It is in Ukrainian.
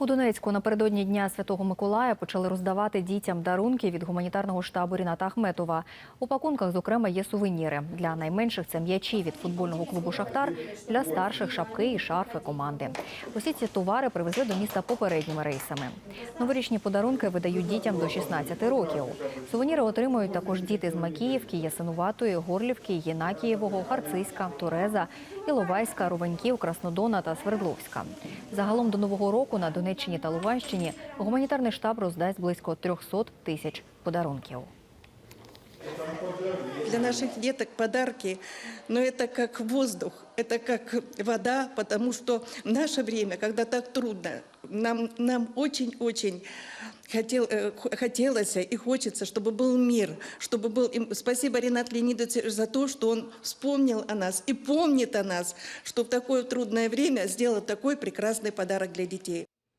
У Донецьку напередодні Дня Святого Миколая почали роздавати дітям дарунки від гуманітарного штабу Ріната Ахметова. У пакунках, зокрема, є сувеніри. Для найменших це м'ячі від футбольного клубу Шахтар, для старших шапки і шарфи команди. Усі ці товари привезли до міста попередніми рейсами. Новорічні подарунки видають дітям до 16 років. Сувеніри отримують також діти з Макіївки, Ясинуватої, Горлівки, Єнакієвого, Харциська, Туреза, Іловайська, Рувеньків, Краснодона та Свердловська. Загалом до нового року на Донеччині та Луганщині гуманітарний штаб роздасть близько 300 тисяч подарунків. Для наших деток подарки, но это как воздух, это как вода, потому что в наше время, когда так трудно, нам, нам очень-очень хотел, э, х- хотелось и хочется, чтобы был мир, чтобы был... им- Спасибо Ренат Леонидович за то, что он вспомнил о нас и помнит о нас, что в такое трудное время сделал такой прекрасный подарок для детей.